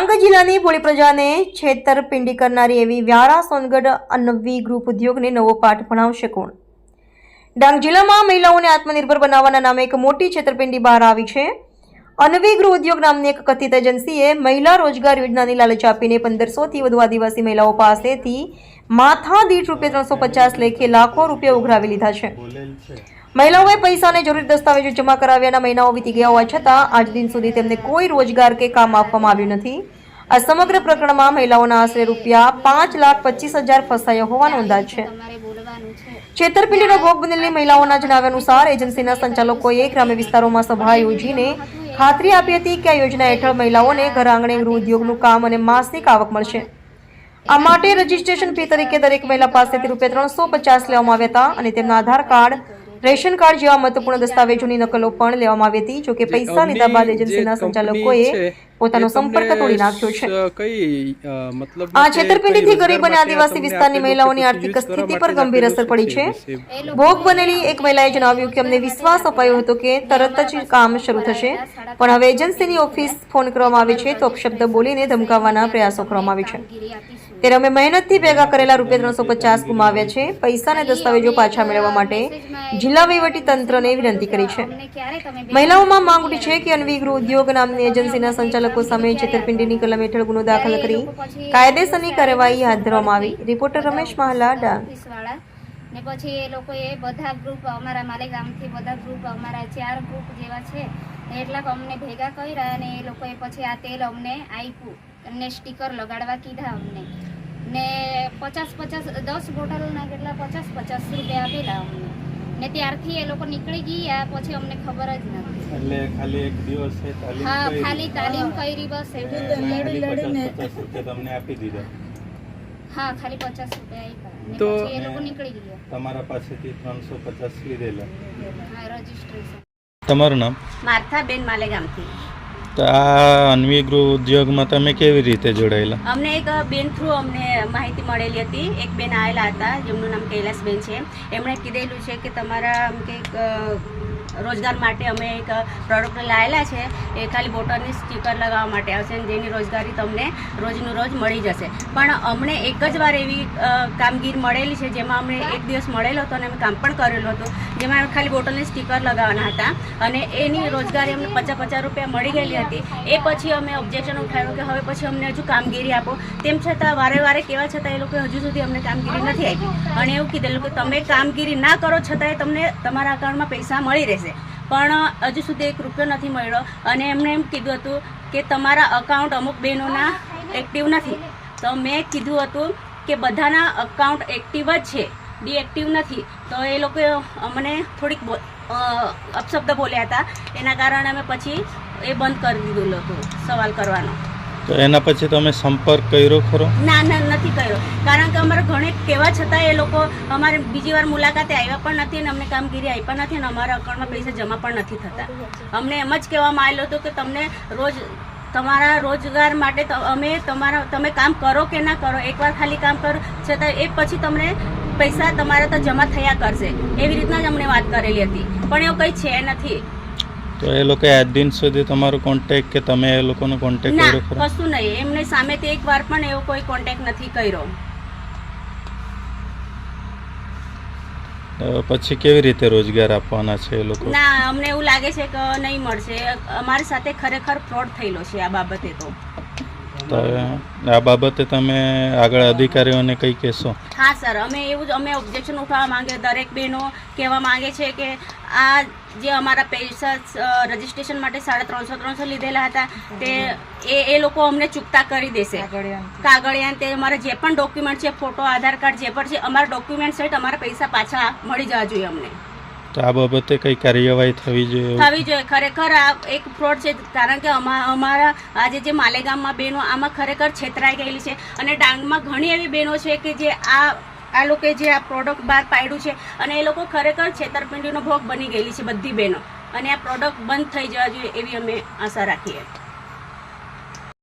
ડાંગ જિલ્લાની ભોળી પ્રજાને છેતરપિંડી કરનારી એવી વ્યારા સોનગઢ અન્નવી ગ્રુપ ઉદ્યોગને નવો પાઠ ભણાવશે કોણ? ડાંગ જિલ્લામાં મહિલાઓને આત્મનિર્ભર બનાવવાના નામે એક મોટી છેતરપિંડી બહાર આવી છે. અન્વી ગૃહ ઉદ્યોગ નામની એક કથિત એજન્સીએ મહિલા રોજગાર યોજનાની લાલચ આપીને પંદરસોથી વધુ આદિવાસી મહિલાઓ પાસેથી માથા દીઠ રૂપિયા ત્રણસો પચાસ લેખે લાખો રૂપિયા ઉઘરાવી લીધા છે. મહિલાઓએ પૈસા અને જરૂરી દસ્તાવેજો જમા કરાવ્યાના મહિનાઓ વીતી ગયા હોવા છતાં આજ દિન સુધી તેમને કોઈ રોજગાર કે કામ આપવામાં આવ્યું નથી. આ સમગ્ર પ્રકરણમાં મહિલાઓના આશરે રૂપિયા પાંચ લાખ પચીસ હજાર ફસાયા હોવાનો અંદાજ છે. છેતરપિંડીનો ભોગ બનેલી મહિલાઓના જણાવ્યા અનુસાર એજન્સીના સંચાલકોએ ગ્રામ્ય વિસ્તારોમાં સભા યોજીને ખાતરી આપી હતી કે આ યોજના હેઠળ મહિલાઓને ઘર આંગણે ગૃહ ઉદ્યોગનું કામ અને માસિક આવક મળશે. આ માટે રજીસ્ટ્રેશન ફી તરીકે દરેક મહિલા પાસેથી રૂપિયા ત્રણસો પચાસ લેવામાં આવ્યા હતા અને તેમના આધાર કાર્ડ રેશન કાર્ડ જેવા મહત્વપૂર્ણ દસ્તાવેજોની નકલો પણ લેવામાં આવી હતી જોકે પૈસા લીધા બાદ એજન્સીના સંચાલકોએ પોતાનો સંપર્ક તોડી નાખ્યો છે. આ છેતરપિંડીથી ગરીબ અને આદિવાસી વિસ્તારની મહિલાઓની આર્થિક સ્થિતિ પર ગંભીર અસર પડી છે ભોગ બનેલી એક મહિલાએ જણાવ્યું કે અમને વિશ્વાસ અપાયો હતો કે તરત જ કામ શરૂ થશે પણ હવે એજન્સીની ઓફિસ ફોન કરવામાં આવે છે તો અપશબ્દ બોલીને ધમકાવવાના પ્રયાસો કરવામાં આવે છે. ત્યારે અમે મહેનતથી ભેગા કરેલા રૂપિયા ત્રણસો પચાસ ગુમાવ્યા છે. પૈસા અને દસ્તાવેજો પાછા મેળવવા માટે જિલ્લા તંત્રને વિનંતી કરી છે. મહિલાઓમાં માંગ ઉઠી છે કે અન્વી ગૃહ ઉદ્યોગ નામની એજન્સીના સંચાલકો સામે છેતરપિંડીની કલમ હેઠળ ગુનો દાખલ કરી કાયદેસરની કાર્યવાહી હાથ ધરવામાં આવી. રિપોર્ટર રમેશ મહાલા ડાંગ ને પછી એ લોકોએ બધા ગ્રુપ અમારા માલેગામથી બધા ગ્રુપ અમારા ચાર ગ્રુપ જેવા છે એટલા અમને ભેગા કર્યા અને એ લોકોએ પછી આ તેલ અમને આપ્યું. અને સ્ટીકર લગાડવા કીધા અમને. ને પચાસ પચાસ દસ બોટલના કેટલા પચાસ પચાસ રૂપિયા આપેલા અમને. ને ત્યારથી એ લોકો નીકળી ગયા પછી અમને ખબર જ નથી. એટલે ખાલી એક દિવસ છે તાલીમ હા ખાલી તાલીમ કરી બસ એવું લડી રૂપિયા તમને આપી દીધા. હા ખાલી પચાસ રૂપિયા આપ્યા તો- પછી એ લોકો નીકળી ગયા. તમારા પાસેથી ત્રણસો પચાસ લીધેલા. હા રજીસ્ટ્રેશન તમારું નામ? માર્થાબેન માલેગામથી આ અન્વી ગૃહ ઉદ્યોગમાં તમે કેવી રીતે જોડાયેલા? અમને એક બેન થ્રુ અમને માહિતી મળેલી હતી. એક બેન આવેલા હતા. જેમનું નામ કૈલાસબેન છે. એમણે કીધેલું છે કે તમારા આમ કે એક, અ, રોજગાર માટે અમે એક પ્રોડક્ટ લાવેલા છે, એ ખાલી બોટરની સ્ટીકર લગાવવા માટે આવશે અને જેની રોજગારી તમને રોજનું રોજ મળી જશે. પણ અમને એક જ વાર એવી કામગીરી મળેલી છે, જેમાં અમને એક દિવસ મળેલો હતો અને અમે કામ પણ કરેલું હતું, જેમાં ખાલી બોટલની સ્ટીકર લગાવવાના હતા અને એની રોજગારી અમને પચાસ પચાસ રૂપિયા મળી ગયેલી હતી. એ પછી અમે ઓબ્જેક્શન ઉઠાવ્યું કે હવે પછી અમને હજુ કામગીરી આપો. તેમ છતાં વારે વારે કેવા છતાં એ લોકો હજુ સુધી અમને કામગીરી નથી આપી. અને એવું કીધેલું કે તમે કામગીરી ના કરો, છતાંય તમને તમારા અકાઉન્ટમાં પૈસા મળી રહેશે. પણ હજુ સુધી એક રૂપિયો નથી મળ્યો. અને એમણે એમ કીધું હતું કે તમારા અકાઉન્ટ અમુક બહેનોના એક્ટિવ નથી. તો મેં કીધું હતું કે બધાના અકાઉન્ટ એક્ટિવ જ છે. ડીએક્ટિવ નથી. તો એ લોકો અમને થોડીક અપશબ્દ બોલ્યા હતા. એના કારણે અમે પછી એ બંધ કરી દીધું હતું સવાલ કરવાનો. તો એના પછી તમે સંપર્ક કર્યો ખરો? ના ના, નથી કર્યો. કારણ કે અમારે ઘણે, કહેવા છતાં એ લોકો અમારે બીજી વાર મુલાકાતે આવ્યા પણ નથી અને અમને કામગીરી આપ્યા નથી અને અમારા અકાઉન્ટમાં પૈસા જમા પણ નથી થતા. અમને એમ જ કહેવામાં આવેલું હતું કે તમને રોજ, તમારા રોજગાર માટે અમે તમારા, તમે કામ કરો કે ના કરો, એકવાર ખાલી કામ કરો, છતાં એ પછી તમને પૈસા તમારા તો જમા થયા કરશે. એવી રીતના જ અમને વાત કરેલી હતી. પણ એવું કંઈ છે નથી. તો એ લોકો આજ દિન સુધી તમારો કોન્ટેક્ટ કે તમે એ લોકોનો કોન્ટેક્ટ કર્યો ખરો? કશું નહીં. એમને સામેથી એક વાર પણ એવો કોઈ કોન્ટેક્ટ નથી કર્યો. તો પછી કેવી રીતે રોજગાર આપવાના છે એ લોકો? ના અમને એવું લાગે છે કે નહીં મળશે. અમારી સાથે ખરેખર ફ્રોડ થયેલો છે આ બાબતે તો. તો આ બાબતે તમે આગળ અધિકારીઓને કઈ કહેશો? હા સર. અમે એવું જ અમે ઓબ્જેક્શન ઉઠાવવા માંગે દરેક બહેનો કહેવા માંગે છે કે આ જે અમારા પૈસા રજીસ્ટ્રેશન માટે સાડા ત્રણસો ત્રણસો લીધેલા હતા તે એ એ લોકો અમને ચૂકતા કરી દેશે. કાગળિયા તે અમારા જે પણ ડોક્યુમેન્ટ છે ફોટો આધાર કાર્ડ જે પણ છે અમારા ડોક્યુમેન્ટ સહિત અમારા પૈસા પાછા મળી જવા જોઈએ અમને. તો આ બાબતે કઈ કાર્યવાહી થવી જોઈએ થવી જોઈએ. ખરેખર આ એક ફ્રોડ છે. કારણ કે અમા- અમારા, આજે જે માલેગામમાં બહેનો આમાં ખરેખર છેતરાઈ ગયેલી છે. અને ડાંગમાં ઘણી એવી બહેનો છે કે જે આ આ લોકોએ જે આ પ્રોડક્ટ બહાર પાડ્યું છે અને એ લોકો ખરેખર છેતરપિંડીનો ભોગ બની ગયેલી છે બધી બહેનો. અને આ પ્રોડક્ટ બંધ થઈ જવા જોઈએ એવી અમે આશા રાખીએ.